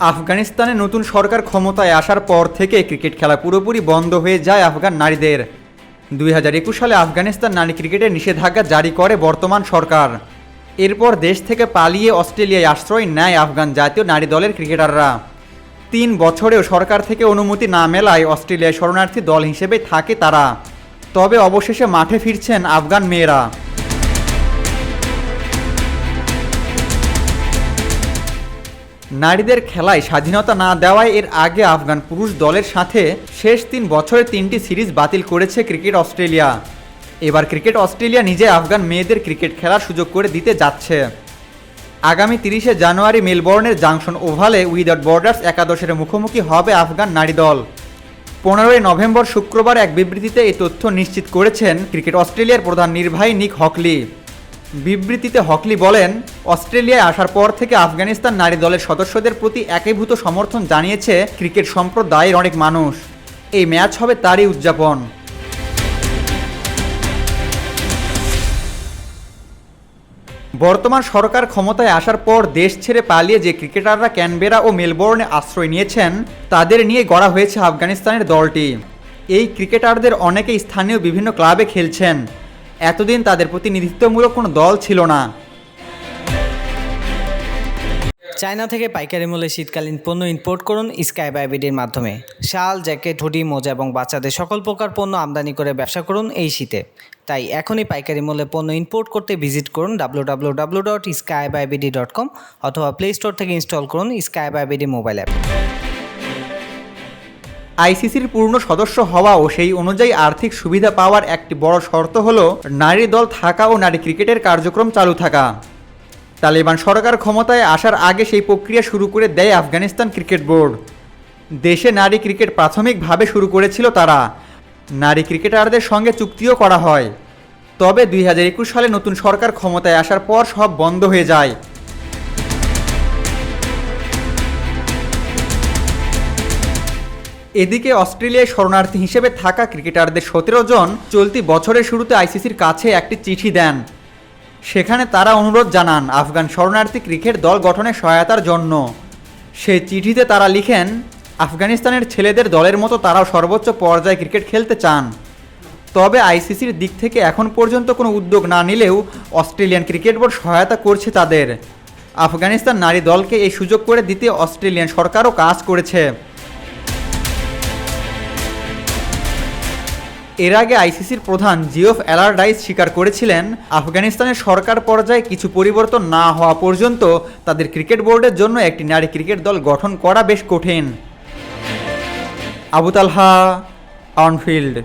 আফগানিস্তানে নতুন সরকার ক্ষমতায় আসার পর থেকে ক্রিকেট খেলা পুরোপুরি বন্ধ হয়ে যায় আফগান নারীদের। দুই হাজার একুশ সালে আফগানিস্তান নারী ক্রিকেটের নিষেধাজ্ঞা জারি করে বর্তমান সরকার। এরপর দেশ থেকে পালিয়ে অস্ট্রেলিয়ায় আশ্রয় নেয় আফগান জাতীয় নারী দলের ক্রিকেটাররা। তিন বছরেও সরকার থেকে অনুমতি না মেলায় অস্ট্রেলিয়ায় শরণার্থী দল হিসেবে থাকে তারা। তবে অবশেষে মাঠে ফিরছেন আফগান মেয়েরা। নারীদের খেলায় স্বাধীনতা না দেওয়ায় এর আগে আফগান পুরুষ দলের সাথে শেষ তিন বছরে তিনটি সিরিজ বাতিল করেছে ক্রিকেট অস্ট্রেলিয়া। এবার ক্রিকেট অস্ট্রেলিয়া নিজে আফগান মেয়েদের ক্রিকেট খেলার সুযোগ করে দিতে যাচ্ছে। আগামী তিরিশে জানুয়ারি মেলবোর্নের জাংশন ওভালে উইদাউট বর্ডার্স একাদশের মুখোমুখি হবে আফগান নারী দল। পনেরোই নভেম্বর শুক্রবার এক বিবৃতিতে এই তথ্য নিশ্চিত করেছেন ক্রিকেট অস্ট্রেলিয়ার প্রধান নির্বাহী নিক হকলি। বিবৃতিতে হকলি বলেন, অস্ট্রেলিয়ায় আসার পর থেকে আফগানিস্তান নারী দলের সদস্যদের প্রতি একীভূত সমর্থন জানিয়েছে ক্রিকেট সম্প্রদায়ের অনেক মানুষ। এই ম্যাচ হবে তারই উদযাপন। বর্তমান সরকার ক্ষমতায় আসার পর দেশ ছেড়ে পালিয়ে যে ক্রিকেটাররা ক্যানবেরা ও মেলবোর্নে আশ্রয় নিয়েছেন, তাদের নিয়ে গড়া হয়েছে আফগানিস্তানের দলটি। এই ক্রিকেটারদের অনেকে স্থানীয় বিভিন্ন ক্লাবে খেলছেন। এতদিন তাদের প্রতিনিধিত্বমূলক কোনো দল ছিল না। চায়না থেকে পাইকারি মূল্যে শীতকালীন পণ্য ইম্পোর্ট করুন স্কাই বাইবিডির মাধ্যমে। শাল, জ্যাকেট, হুডি, মোজা এবং বাচ্চাদের সকল প্রকার পণ্য আমদানি করে ব্যবসা করুন এই শীতে। তাই এখনই পাইকারি মূল্যে পণ্য ইম্পোর্ট করতে ভিজিট করুন ডাব্লু ডট ডট কম অথবা প্লে স্টোর থেকে ইনস্টল করুন স্কাই বাইবিডি মোবাইল অ্যাপ। আইসিসির পূর্ণ সদস্য হওয়া ও সেই অনুযায়ী আর্থিক সুবিধা পাওয়ার একটি বড় শর্ত হল নারী দল থাকা ও নারী ক্রিকেটের কার্যক্রম চালু থাকা। তালিবান সরকার ক্ষমতায় আসার আগে সেই প্রক্রিয়া শুরু করে দেয় আফগানিস্তান ক্রিকেট বোর্ড। দেশে নারী ক্রিকেট প্রাথমিকভাবে শুরু করেছিল তারা। নারী ক্রিকেটারদের সঙ্গে চুক্তিও করা হয়। তবে দুই হাজার একুশ সালে নতুন সরকার ক্ষমতায় আসার পর সব বন্ধ হয়ে যায়। এদিকে অস্ট্রেলিয়ায় শরণার্থী হিসেবে থাকা ক্রিকেটারদের সতেরো জন চলতি বছরের শুরুতে আইসিসির কাছে একটি চিঠি দেন। সেখানে তারা অনুরোধ জানান আফগান শরণার্থী ক্রিকেট দল গঠনে সহায়তার জন্য। সেই চিঠিতে তারা লিখেন, আফগানিস্তানের ছেলেদের দলের মতো তারাও সর্বোচ্চ পর্যায়ে ক্রিকেট খেলতে চান। তবে আইসিসির দিক থেকে এখন পর্যন্ত কোনো উদ্যোগ না নিলেও অস্ট্রেলিয়ান ক্রিকেট বোর্ড সহায়তা করছে তাদের। আফগানিস্তান নারী দলকে এই সুযোগ করে দিতে অস্ট্রেলিয়ান সরকারও কাজ করেছে। এর আগে আইসিসির প্রধান জিওফ অ্যালারডাইস স্বীকার করেছিলেন, আফগানিস্তানের সরকার পর্যায়ে কিছু পরিবর্তন না হওয়া পর্যন্ত তাদের ক্রিকেট বোর্ডের জন্য একটি নারী ক্রিকেট দল গঠন করা বেশ কঠিন। আবুতালহা অনফিল্ড